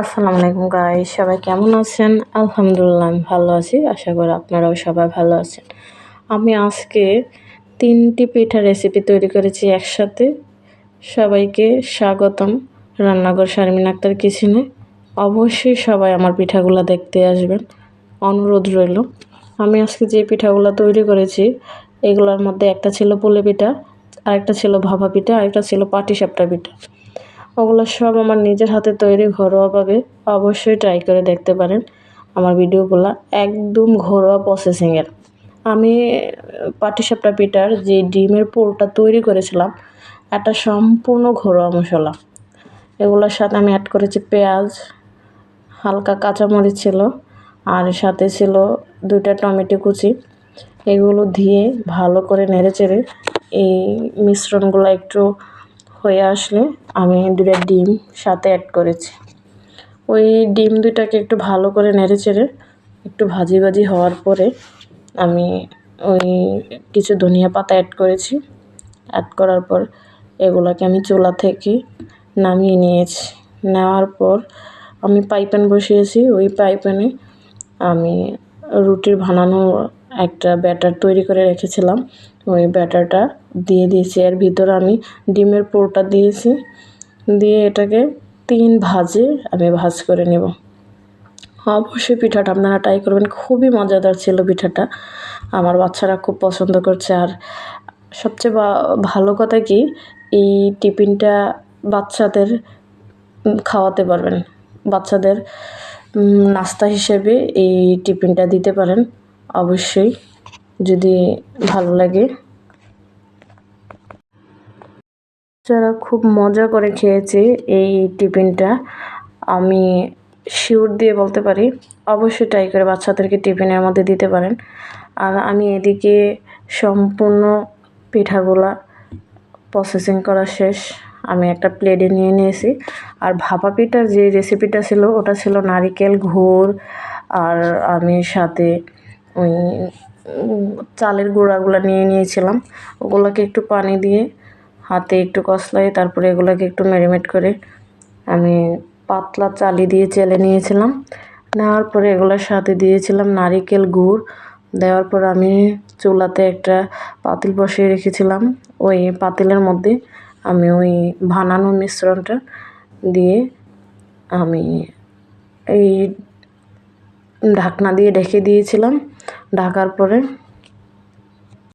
আসসালামু আলাইকুম গাই সবাই কেমন আছেন? আলহামদুলিল্লাহ আমি ভালো আছি, আশা করি আপনারাও সবাই ভালো আছেন। আমি আজকে তিনটি পিঠা রেসিপি তৈরি করেছি একসাথে। সবাইকে স্বাগতম রান্নাঘর শারমিন আক্তার কিচেনে অবশ্যই সবাই আমার পিঠাগুলো দেখতে আসবেন। অনুরোধ রইল। আমি আজকে যে পিঠাগুলো তৈরি করেছি, এগুলোর মধ্যে একটা ছিল পুলে পিঠা, আরেকটা ছিল ভাপা পিঠা, আরেকটা ছিল পাটিসাপটা পিঠা। ওগুলো সব আমার নিজের হাতে তৈরি ঘরোয়াভাবে অবশ্যই ট্রাই করে দেখতে পারেন আমার ভিডিওগুলো একদম ঘরোয়া প্রসেসিংয়ের আমি, পাটিসাপটা পিঠার যে ডিমের পোলটা তৈরি করেছিলাম একটা সম্পূর্ণ ঘরোয়া মশলা। এগুলোর সাথে আমি অ্যাড করেছি পেঁয়াজ, হালকা কাঁচামরিচ ছিল, আর সাথে ছিল দুইটা টমেটো কুচি। এগুলো দিয়ে ভালো করে নেড়ে চেড়ে এই মিশ্রণগুলো একটু হয়ে আসলে আমি দুটা ডিম সাথে অ্যাড করেছি। ওই ডিম দুটাকে একটু ভালো করে নেড়ে চেড়ে একটু ভাজি ভাজি হওয়ার পরে আমি ওই কিছু ধনিয়া পাতা অ্যাড করেছি। অ্যাড করার পর এগুলোকে আমি চুলা থেকে নামিয়ে নিয়েছি। নেওয়ার পর আমি পাইপ্যান বসিয়েছি। ওই পাইপ্যানে আমি রুটির বানানো একটা ব্যাটার তৈরি করে রেখেছিলাম। ওই ব্যাটারটা দিয়ে দিয়েছি। এর ভিতরে আমি ডিমের পোরটা দিয়েছি। দিয়ে এটাকে তিন ভাজে আমি ভাজ করে নেব। অবশ্যই পিঠাটা আপনারা ট্রাই করবেন। খুবই মজাদার ছিল পিঠাটা। আমার বাচ্চারা খুব পছন্দ করছে। আর সবচেয়ে ভালো কথা কি, এই টিফিনটা বাচ্চাদের খাওয়াতে পারবেন। বাচ্চাদের নাস্তা হিসেবে এই টিফিনটা দিতে পারেন। অবশ্যই। যদি ভালো লাগে। যারা খুব মজা করে খেয়েছে এই টিফিনটা, আমি শিওর দিয়ে বলতে পারি, অবশ্যই ট্রাই করে বাচ্চাদেরকে টিফিনের মধ্যে দিতে পারেন। আর আমি এদিকে সম্পূর্ণ পিঠাগুলা প্রসেসিং করা শেষ। আমি একটা প্লেটে নিয়ে নিয়েছি। আর ভাপা পিঠার যে রেসিপিটা ছিল, ওটা ছিল নারিকেল, ঘোর, আর আমি সাথে ওই চালের গুঁড়াগুলো নিয়ে নিয়েছিলাম। ওগুলোকে একটু পানি দিয়ে হাতে একটু কষলাই তারপরে এগুলোকে একটু ম্যারিনেট করে আমি পাতলা চালি দিয়ে চেলে নিয়েছিলাম। নেওয়ার পরে এগুলোর সাথে দিয়েছিলাম নারিকেল গুড়। দেওয়ার পর আমি চুলাতে একটা পাতিল বসিয়ে রেখেছিলাম। ওই পাতিলের মধ্যে আমি ওই বানানো মিশ্রণটা দিয়ে আমি এই ঢাকনা দিয়ে ঢেকে দিয়েছিলাম। ঢাকার পরে